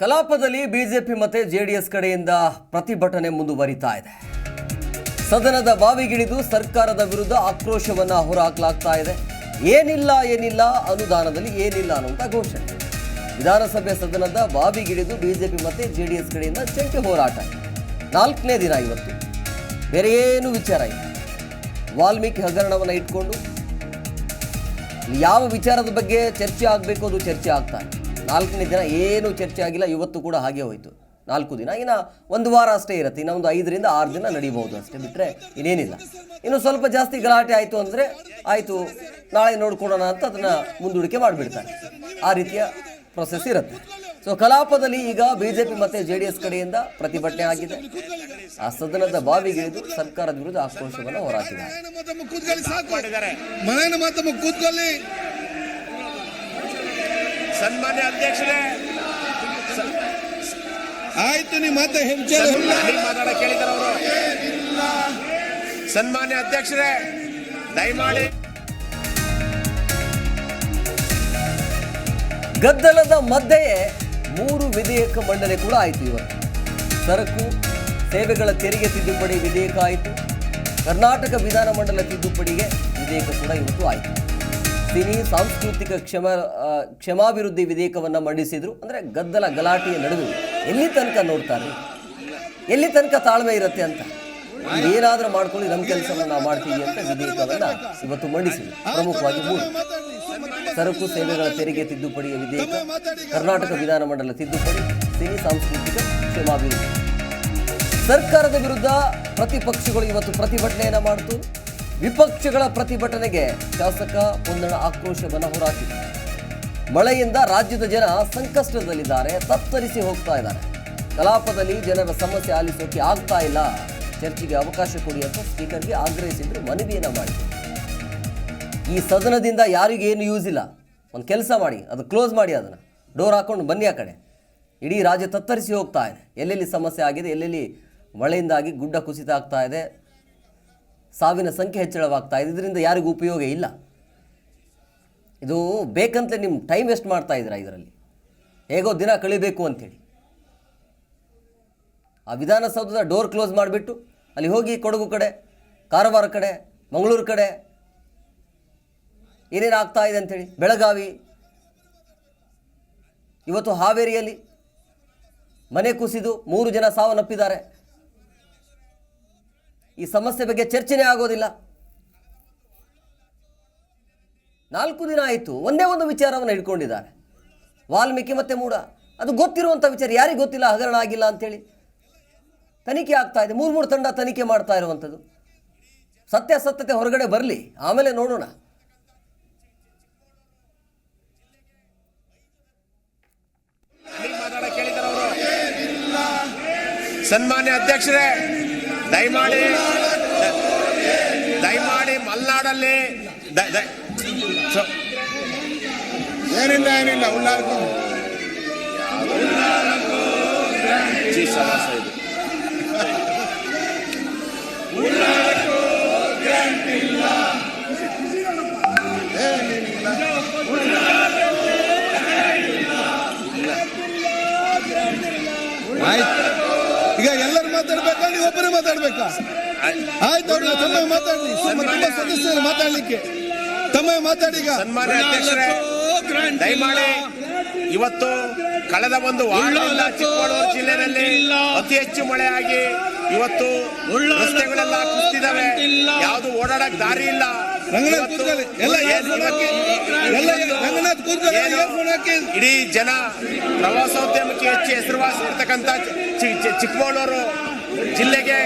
ಕಲಾಪದಲ್ಲಿ ಬಿಜೆಪಿ ಮತ್ತೆ ಜೆಡಿಎಸ್ ಕಡೆಯಿಂದ ಪ್ರತಿಭಟನೆ ಮುಂದುವರಿತಾ ಇದೆ. ಸದನದ ಬಾವಿಗಿಳಿದು ಸರ್ಕಾರದ ವಿರುದ್ಧ ಆಕ್ರೋಶವನ್ನ ಹೊರಹಾಕಲಾಗ್ತಾ ಇದೆ. ಏನಿಲ್ಲ ಏನಿಲ್ಲ, ಅನುದಾನದಲ್ಲಿ ಏನಿಲ್ಲ ಅನ್ನುವಂಥ ಘೋಷಣೆ. ವಿಧಾನಸಭೆ ಸದನದ ಬಾವಿಗಿಳಿದು ಬಿಜೆಪಿ ಮತ್ತೆ ಜೆಡಿಎಸ್ ಕಡೆಯಿಂದ ಜಂಟಿ ಹೋರಾಟ. ನಾಲ್ಕನೇ ದಿನ ಇವತ್ತು. ಬೇರೆ ಏನು ವಿಚಾರ ಇಲ್ಲ. ವಾಲ್ಮೀಕಿ ಹಗರಣವನ್ನು ಇಟ್ಕೊಂಡು. ಯಾವ ವಿಚಾರದ ಬಗ್ಗೆ ಚರ್ಚೆ ಆಗಬೇಕು ಅದು ಚರ್ಚೆ ಆಗ್ತಾ ಇದೆ. ನಾಲ್ಕನೇ ದಿನ ಏನೂ ಚರ್ಚೆ ಆಗಿಲ್ಲ, ಇವತ್ತು ಕೂಡ ಹಾಗೆ ಹೋಯಿತು. ನಾಲ್ಕು ದಿನ, ಇನ್ನು ಒಂದು ವಾರ ಅಷ್ಟೇ ಇರುತ್ತೆ ಇನ್ನೊಂದು ಐದರಿಂದ ಆರು ದಿನ ನಡೀಬಹುದು ಅಷ್ಟೇ ಬಿಟ್ಟರೆ ಇನ್ನೇನಿಲ್ಲ. ಇನ್ನು ಸ್ವಲ್ಪ ಜಾಸ್ತಿ ಗಲಾಟೆ ಆಯಿತು ಅಂದರೆ, ಆಯಿತು, ನಾಳೆ ನೋಡ್ಕೊಡೋಣ ಅಂತ ಅದನ್ನು ಮುಂದೂಡಿಕೆ ಮಾಡಿಬಿಡ್ತಾರೆ. ಆ ರೀತಿಯ ಪ್ರೊಸೆಸ್ ಇರುತ್ತೆ. ಸೊ ಕಲಾಪದಲ್ಲಿ ಈಗ ಬಿ ಜೆ ಪಿ ಮತ್ತು ಜೆ ಡಿ ಎಸ್ ಕಡೆಯಿಂದ ಪ್ರತಿಭಟನೆ ಆಗಿದೆ. ಆ ಸದನದ ಬಾವಿಗಿಳಿದು ಸರ್ಕಾರದ ವಿರುದ್ಧ ಆಕ್ರೋಶವನ್ನು ಹೊರಹಾಕಿದ್ದಾರೆ ಮನೆಯನ್ನು ಮಾತಮ್ಮ ಕೂತ್ಕೊಳ್ಳಿ ಸಾಕು ಮನೆಯನ್ನು ಮಾತಮ್ಮ ಕೂತ್ಕೊಳ್ಳಿ ಸನ್ಮಾನ್ಯ ಅಧ್ಯಕ್ಷರೇ. ಆಯ್ತು ನಿಮ್ಮ ಮತ್ತೆ ಹೆಂಚೆ ಮಾತಾಡ ಕೇಳಿದಾರೆ ಅವರು. ಸನ್ಮಾನ್ಯ ಅಧ್ಯಕ್ಷರೇ ದಯಮಾಡಿ. ಗದ್ದಲದ ಮಧ್ಯೆಯೇ ಮೂರು ವಿಧೇಯಕ ಮಂಡನೆ ಕೂಡ ಆಯಿತು ಇವತ್ತು. ಸರಕು ಸೇವೆಗಳ ತೆರಿಗೆ ತಿದ್ದುಪಡಿ ವಿಧೇಯಕ ಆಯಿತು. ಕರ್ನಾಟಕ ವಿಧಾನಮಂಡಲ ತಿದ್ದುಪಡಿಗೆ ವಿಧೇಯಕ ಕೂಡ ಇವತ್ತು ಆಯಿತು. ಸಿನಿ ಸಾಂಸ್ಕೃತಿಕ ಕ್ಷಮ ಕ್ಷಮಾಭಿವೃದ್ಧಿ ವಿಧೇಯಕವನ್ನು ಮಂಡಿಸಿದ್ರು. ಅಂದರೆ ಗದ್ದಲ, ಗಲಾಟೆಯ ನಡುವೆ ಎಲ್ಲಿ ತನಕ ನೋಡ್ತಾರೆ? ಎಲ್ಲಿ ತನಕ ತಾಳ್ಮೆ ಇರುತ್ತೆ ಅಂತ? ಏನಾದರೂ ಮಾಡ್ಕೊಳ್ಳಿ ನಮ್ಮ ಕೆಲಸವನ್ನು ನಾವು ಮಾಡ್ತೀವಿ ಅಂತ ವಿಧೇಯಕವನ್ನು ಇವತ್ತು ಮಂಡಿಸಿದ್ರು. ಪ್ರಮುಖವಾಗಿ ಮೂರು. ಸರಕು ಸೇವೆಗಳ ತೆರಿಗೆ ತಿದ್ದುಪಡಿಯ ವಿಧೇಯಕ, ಕರ್ನಾಟಕ ವಿಧಾನಮಂಡಲ ತಿದ್ದುಪಡಿ, ಸಿನಿ ಸಾಂಸ್ಕೃತಿಕ ಕ್ಷಮಾಭಿವೃದ್ಧಿ. ಸರ್ಕಾರದ ವಿರುದ್ಧ ಪ್ರತಿಪಕ್ಷಗಳು ಇವತ್ತು ಪ್ರತಿಭಟನೆಯನ್ನು ಮಾಡಿತು. ವಿಪಕ್ಷಗಳ ಪ್ರತಿಭಟನೆಗೆ ಶಾಸಕ ಪೊನ್ನಣ ಆಕ್ರೋಶವನ್ನು ಹೊರಹಾಕಿದೆ ಮಳೆಯಿಂದ ರಾಜ್ಯದ ಜನ ಸಂಕಷ್ಟದಲ್ಲಿದ್ದಾರೆ, ತತ್ತರಿಸಿ ಹೋಗ್ತಾ ಇದ್ದಾರೆ. ಕಲಾಪದಲ್ಲಿ ಜನರ ಸಮಸ್ಯೆ ಆಲಿಸೋಕೆ ಆಗ್ತಾ ಇಲ್ಲ. ಚರ್ಚೆಗೆ ಅವಕಾಶ ಕೊಡಿ ಅಂತ ಸ್ಪೀಕರ್ಗೆ ಆಗ್ರಹಿಸಿದ್ರು ಮನವಿಯನ್ನು ಮಾಡಿ ಈ ಸದನದಿಂದ ಯಾರಿಗೇನು ಯೂಸ್ ಇಲ್ಲ. ಒಂದು ಕೆಲಸ ಮಾಡಿ, ಅದು ಕ್ಲೋಸ್ ಮಾಡಿ ಅದನ್ನು. ಡೋರ್ ಹಾಕೊಂಡು ಬನ್ನಿ ಆ ಕಡೆ. ಇಡೀ ರಾಜ್ಯ ತತ್ತರಿಸಿ ಹೋಗ್ತಾ ಇದೆ. ಎಲ್ಲೆಲ್ಲಿ ಸಮಸ್ಯೆ ಆಗಿದೆ, ಎಲ್ಲೆಲ್ಲಿ ಮಳೆಯಿಂದಾಗಿ ಗುಡ್ಡ ಕುಸಿತ ಆಗ್ತಾ ಇದೆ ಸಾವಿನ ಸಂಖ್ಯೆ ಹೆಚ್ಚಳವಾಗ್ತಾ ಇದೆ. ಇದರಿಂದ ಯಾರಿಗೂ ಉಪಯೋಗ ಇಲ್ಲ. ಇದು ಬೇಕಂತಲೇ ನಿಮ್ಮ ಟೈಮ್ ವೇಸ್ಟ್ ಮಾಡ್ತಾ ಇದ್ದೀರಾ ಇದರಲ್ಲಿ? ಹೇಗೋ ದಿನ ಕಳಿಬೇಕು ಅಂಥೇಳಿ. ಆ ವಿಧಾನಸೌಧದ ಡೋರ್ ಕ್ಲೋಸ್ ಮಾಡಿಬಿಟ್ಟು ಅಲ್ಲಿ ಹೋಗಿ ಕೊಡಗು ಕಡೆ, ಕಾರವಾರ ಕಡೆ, ಮಂಗಳೂರು ಕಡೆ ಏನೇನು ಆಗ್ತಾ ಇದೆ ಅಂಥೇಳಿ. ಬೆಳಗಾವಿ, ಇವತ್ತು ಹಾವೇರಿಯಲ್ಲಿ ಮನೆ ಕುಸಿದು ಮೂರು ಜನ ಸಾವನ್ನಪ್ಪಿದ್ದಾರೆ. ಈ ಸಮಸ್ಯೆ ಬಗ್ಗೆ ಚರ್ಚನೆ ಆಗೋದಿಲ್ಲ. ನಾಲ್ಕು ದಿನ ಆಯಿತು, ಒಂದೇ ಒಂದು ವಿಚಾರವನ್ನು ಇಟ್ಕೊಂಡಿದ್ದಾರೆ ವಾಲ್ಮೀಕಿ ಮತ್ತೆ ಮೂಡ, ಅದು ಗೊತ್ತಿರುವಂಥ ವಿಚಾರ ಯಾರಿಗೆ ಗೊತ್ತಿಲ್ಲ, ಹಗರಣ ಆಗಿಲ್ಲ ಅಂತೇಳಿ. ತನಿಖೆ ಆಗ್ತಾ ಇದೆ ಮೂರು ಮೂರು ತಂಡ ತನಿಖೆ ಮಾಡ್ತಾ ಇರುವಂಥದ್ದು ಸತ್ಯಾಸತ್ಯತೆ ಹೊರಗಡೆ ಬರಲಿ, ಆಮೇಲೆ ನೋಡೋಣ. ಸನ್ಮಾನ್ಯ ಅಧ್ಯಕ್ಷರೇ ದಯಮಾಡಿ ದಯಮಾಡಿ ಮಲ್ನಾಡಲ್ಲಿ ಏನಿಲ್ಲ ಏನಿಲ್ಲ ಉಳ್ಳಾರ್ಕು ಆಯ್ತು ಮಾತಾಡ್ಬೇಕಾ? ನೀವು ಒಬ್ಬರೇ ಮಾತಾಡ್ಬೇಕಾ? ಆಯ್ತು ಅವ್ರನ್ನ ತಮ್ಮ ಮಾತಾಡ್ಲಿ ತುಂಬಾ ಸದಸ್ಯರು ಮಾತಾಡ್ಲಿಕ್ಕೆ. ತಮ್ಮ ಮಾತಾಡಿ ಈಗ. ಸನ್ಮಾನ್ಯ ಅಧ್ಯಕ್ಷರೇ ದಯಮಾಡಿ ಇವತ್ತು ಕಳೆದ ಒಂದು ವಾರದಿಂದ ಚಿಕ್ಕಮಗಳೂರು ಜಿಲ್ಲೆಯಲ್ಲಿ ಅತಿ ಹೆಚ್ಚು ಮಳೆಯಾಗಿ ಇವತ್ತು ರಸ್ತೆಗಳೆಲ್ಲ ಕುಸಿದಿದ್ದಾವೆ. ಯಾವುದು ಓಡಾಡಕ್ ದಾರಿ ಇಲ್ಲ. ರಂಗನಾಥ್ ಇವತ್ತು ಕೂತ್ಕೊಳ್ಳಿ. ಎಲ್ಲ ಏನು ಏರ್ಫೋನ್ ಹಾಕಿ? ಎಲ್ಲ ರಂಗನಾಥ್ ಕೂತ್ಕೊಳ್ಳಿ. ಏನು? ಏರ್ಫೋನ್ ಹಾಕಿ? ಇಡೀ ಜನ ಪ್ರವಾಸೋದ್ಯಮಕ್ಕೆ ಹೆಚ್ಚು ಹೆಸರುವಾಸಿ ಇರ್ತಕ್ಕಂಥ ಚಿ- ಚಿ- ಚಿಕ್ಕಮಗಳೂರು ಜಿಲ್ಲೆಗೆ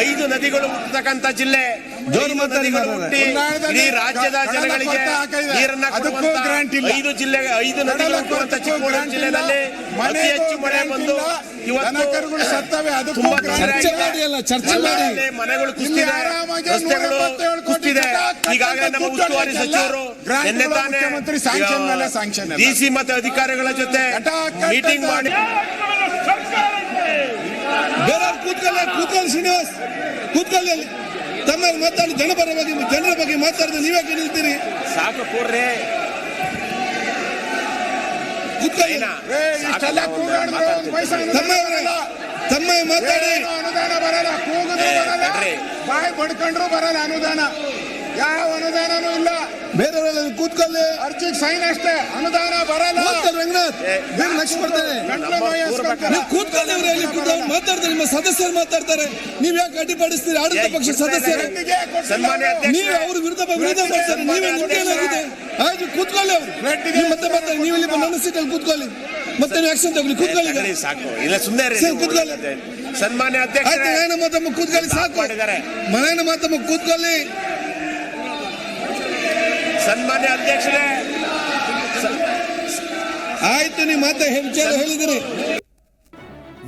ಐದು ನದಿಗಳು ಹುಟ್ಟತಕ್ಕಂಥ ಜಿಲ್ಲೆ. ನದಿಗಳು ಹುಟ್ಟಿ ಇಡೀ ರಾಜ್ಯದ ಜನಗಳಿಗೆ ನೀರನ್ನ ಅದಕ್ಕೂ ಗ್ರಾಂಟ್ ಇಲ್ಲ. ಐದು ಜಿಲ್ಲೆ ಐದು ನದಿಗಳು ಹುಟ್ಟುವಂತ ಚಿಕ್ಕಮಗಳೂರು. ಜಿಲ್ಲೆಯಲ್ಲಿ ಅತಿ ಹೆಚ್ಚು ಮಳೆ ಬಂದು ಇವತ್ತು ದನಕರುಗಳು ಸತ್ತವೆ, ಅದಕ್ಕೂ ತುಂಬಾ ಗ್ರಾಂಟ್ ತೊಂದರೆ ಚರ್ಚೆ ಮಾಡಿ ಅಲ್ಲ, ಚರ್ಚೆ ಮಾಡಿ. ಮನೆಗಳು ಆರಾಮಾಗಿ ರಸ್ತೆಗಳು 177 ಕೋಟಿ ಕುಸಿದಿದೆ. ಕಟ್ಟ- ಈಗಾಗಲೇ ನಮ್ಮ ಉಸ್ತುವಾರಿ ಸಚಿವರು ನಿನ್ನೆ ತಾನೇ ಮುಖ್ಯಮಂತ್ರಿ sanction ಮೇಲೆ sanction ಎಲ್ಲ. ಡಿ ಸಿ ಮತ್ತೆ ಅಧಿಕಾರಿಗಳ ಜೊತೆ ಮೀಟಿಂಗ್ ಮಾಡಿ. ಬೇರೆಯವ್ರು ಕೂತ್ಕೊಳ್ಳಿ ಕೂತ್ಕೊಳ್ಳಿ ಶ್ರೀನಿವಾಸ್. ಕೂತ್ಕೊಳ್ಳಿ ಅಲ್ಲಿ. ತಮ್ಮ ಮಾತಾಡಿ ಜನಪರ ಬಗ್ಗೆ ಜನರ ಬಗ್ಗೆ ಮಾತಾಡಿದ್ರೆ ನೀವ್ಯಾಕೆ ನಿಲ್ತೀರಿ? ಸಾಕು ಕೂಡ್ರಿ ಕೂತ್ಕೊಳ್ಳಿ. ಅನುದಾನ ಬರಲ್ಲ. ತಮ್ಮಯ್ಯ ಮಾತಾಡಿ. ಅನುದಾನ ಬರಲ್ಲ ಬಾಯಿ ಬಡ್ಕೊಂಡ್ರು ಬರಲ್ಲ ಅನುದಾನ. ಯಾವ ಅನುದಾನನೂ ಇಲ್ಲ. ಬೇರೆಯವರೆಲ್ಲ ಕೂತ್ಕೊಳ್ಳಿ. ಅರ್ಜಿಗೆ ಸೈನ್ ಅಷ್ಟೇ. ಅನುದಾನ ಬರಲ್ಲ. ರಂಗನಾಥ್ ಲಕ್ಷ ಬರ್ತಾರೆ. ಕೂತ್ಕೊಳ್ಳಿ ಮಾತಾಡ್ತಾರೆ ನಿಮ್ಮ ಸದಸ್ಯರು ಮಾತಾಡ್ತಾರೆ. ನೀವ್ ಯಾಕೆ ಅಡ್ಡಿಪಡಿಸ್ತೀರಿ? ಆಡಳಿತ ಪಕ್ಷ ಸದಸ್ಯರು. ನೀವೇ ಅವ್ರ ವಿರುದ್ಧ ವಿರೋಧ ಮಾಡ್ತಾರೆ ನೀವೇ ನಿಮ್ಗೇನಾಗಿದೆ ಆಯ್ತು ಕೂತ್ಕೊಳ್ಳಿ ಅವ್ರು. ನೀವು ಮತ್ತೆ ಮಾತಾಡಿ ನೀವು ಇಲ್ಲಿ ನನ್ನ ಸೀಟಲ್ಲಿ ಕೂತ್ಕೊಳ್ಳಿ. ಮತ್ತೆ ನೀವು ಆಕ್ಷನ್ ತಗೊಳ್ಳಿ. ಕೂತ್ಕೊಳ್ಳಿ. ಸಾಕು. ಇಲ್ಲ ಸುಮ್ಮನೆ ಕೂತ್ಕೊಳ್ಳಿ. ಸನ್ಮಾನ್ಯ ಅಧ್ಯಕ್ಷ ಅಧ್ಯಕ್ಷರೇ ಮನೆಯ ಮಾತಮ್ಮ ಕೂತ್ಕೊಳ್ಳಿ ಸಾಕು ಮಾಡಿದ್ದಾರೆ. ಮನೆಯ ಮಾತಮ್ಮ ಕೂತ್ಕೊಳ್ಳಿ. ಸನ್ಮಾನ್ಯ ಅಧ್ಯಕ್ಷರೇ. ಆಯ್ತು ನೀವು ಮಾತಾ ವಿಚಾರ ಹೇಳಿದಿರಿ.